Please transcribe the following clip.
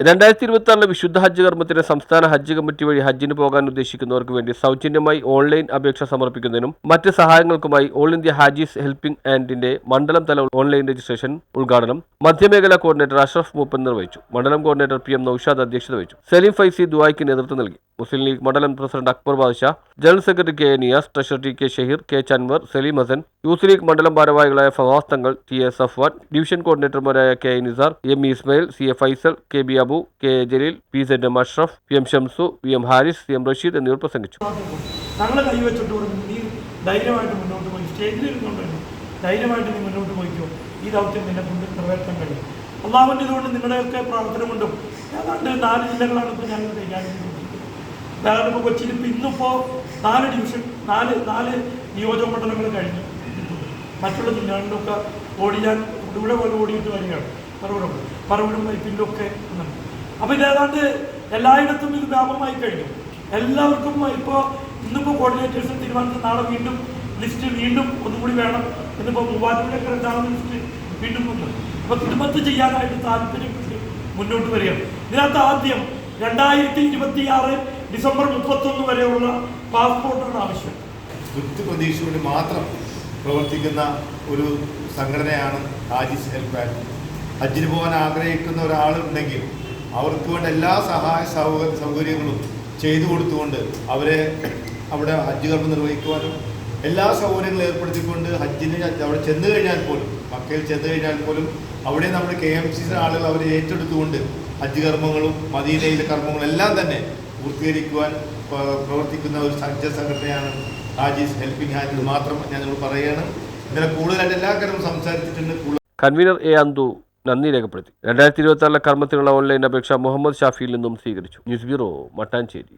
രണ്ടായിരത്തി ഇരുപത്തി ആറിലെ വിശുദ്ധ ഹജ്ജ് കർമ്മത്തിന് സംസ്ഥാന ഹജ്ജ് കമ്മിറ്റി വഴി ഹജ്ജിന് പോകാൻ ഉദ്ദേശിക്കുന്നവർക്ക് വേണ്ടി സൗജന്യമായി ഓൺലൈൻ അപേക്ഷ സമർപ്പിക്കുന്നതിനും മറ്റ് സഹായങ്ങൾക്കുമായി ഓൾ ഇന്ത്യ ഹാജീസ് ഹെൽപ്പിംഗ് ആൻഡിന്റെ മണ്ഡലം തല ഓൺലൈൻ രജിസ്ട്രേഷൻ ഉദ്ഘാടനം മധ്യമേഖലാ കോർഡിനേറ്റർ അഷ്റഫ് മൂപ്പൻ നിർവഹിച്ചു. മണ്ഡലം കോർഡിനേറ്റർ പി എം നൌഷാദ് അധ്യക്ഷത വഹിച്ചു. സലീം ഫൈസി ദുബായ്ക്ക് നേതൃത്വം നൽകി. മുസ്ലിം ലീഗ് മണ്ഡലം president Akbar Badsha general secretary K Niyas treasury K Shaheer K Chanvar Saleem Hasan youth league മണ്ഡലം ഭാരവാഹികളായ Fawas Thangal T A Safwan division കോർഡിനേറ്റർമാരായ K Nisar M Ismail C A Faisal K B Abu K A Jaleel P Z M Ashraf P M Shamsu P M Haris C M Rasheed എന്നിവർ പ്രസംഗിച്ചു. ധൈര്യമായിട്ട് മുന്നോട്ട് പോയി. സ്റ്റേജിൽ മുന്നോട്ട് പോയിക്കോ. ഈ ദൗത്യം നിന്നെ കൊണ്ട് നിറവേറ്റാൻ കഴിയും. അള്ളാഹുവിന്റെ ഇതുകൊണ്ട് നിങ്ങളുടെയൊക്കെ പ്രവർത്തനം കൊണ്ടും ഏതാണ്ട് നാല് ജില്ലകളാണ് ഇപ്പോൾ ഞങ്ങൾ കൈകാര്യം ഇപ്പോൾ കൊച്ചിയിൽ ഇപ്പോൾ ഇന്നിപ്പോൾ നാല് ഡിവിഷൻ നാല് നാല് നിയോജക മണ്ഡലങ്ങൾ കഴിഞ്ഞു. മറ്റുള്ള ജില്ലകളിലൊക്കെ ഓടിയാൻ ഇവിടെ പോലെ ഓടിയിട്ട് വരികയാണ്. പറവിടും പറവിടും വൈപ്പിലൊക്കെ ഒക്കെ ഒന്നുണ്ട് അപ്പോൾ ഇത് ഏതാണ്ട് എല്ലായിടത്തും ഇത് വ്യാപകമായി കഴിഞ്ഞു. എല്ലാവർക്കും ഇപ്പോൾ ഇന്നിപ്പോൾ കോർഡിനേറ്റേഴ്സ് തീരുമാനിച്ച നാളെ വീണ്ടും ലിസ്റ്റ് വീണ്ടും ഒന്നുകൂടി വേണം. എന്നിപ്പോൾ മൂവാറ്റുപുഴയൊക്കെ രണ്ടാമത് ലിസ്റ്റ് വീണ്ടും വന്നു അപ്പോൾ കുടുംബത്ത് ചെയ്യാനായിട്ട് താല്പര്യപ്പെട്ട് മുന്നോട്ട് വരികയാണ്. ഇതിനകത്ത് ആദ്യം രണ്ടായിരത്തി ഇരുപത്തി ആറ് ഡിസംബർ മുപ്പത്തൊന്ന് വരെയുള്ള പാസ്പോർട്ടാണ് ആവശ്യം. വൃത്തി പ്രതീക്ഷയോട് മാത്രം പ്രവർത്തിക്കുന്ന ഒരു സംഘടനയാണ് ഹാജിസ് ഹെൽപ്പ് ആൻഡ് ഹജ്ജിന് പോകാൻ ആഗ്രഹിക്കുന്ന ഒരാളുണ്ടെങ്കിൽ അവർക്ക് വേണ്ട എല്ലാ സഹായ സൗക സൗകര്യങ്ങളും ചെയ്തു കൊടുത്തുകൊണ്ട് അവരെ അവിടെ ഹജ്ജ് കർമ്മം നിർവഹിക്കുവാനും എല്ലാ സൗകര്യങ്ങളും ഏർപ്പെടുത്തിക്കൊണ്ട് ഹജ്ജിന് അവിടെ ചെന്ന് കഴിഞ്ഞാൽ പോലും മക്കയിൽ ചെന്ന് കഴിഞ്ഞാൽ പോലും അവിടെ നമ്മുടെ കെ എം സി ആളുകൾ അവരെ ഏറ്റെടുത്തുകൊണ്ട് ഹജ്ജ് കർമ്മങ്ങളും മദീനയിലെ കർമ്മങ്ങളും എല്ലാം തന്നെ പൂർത്തീകരിക്കുവാൻ പ്രവർത്തിക്കുന്ന ഒരു സജ്ജ സംഘടനയാണ് ഹാജീസ് ഹെൽപ്പിംഗ് ഹാൻഡ് മാത്രം ഞാൻ നിങ്ങൾ പറയുകയാണ്. ഇന്നലെ കൂടുതലായിട്ട് എല്ലാ കാര്യവും സംസാരിച്ചിട്ടുണ്ട്. കൺവീനർ എ അന്തു നന്ദി രേഖപ്പെടുത്തി. രണ്ടായിരത്തി ഇരുപത്തി ആറിലെ കർമ്മത്തിനുള്ള ഓൺലൈൻ അപേക്ഷ മുഹമ്മദ് ഷാഫിയിൽ നിന്നും സ്വീകരിച്ചു. News bureau Mattancherry.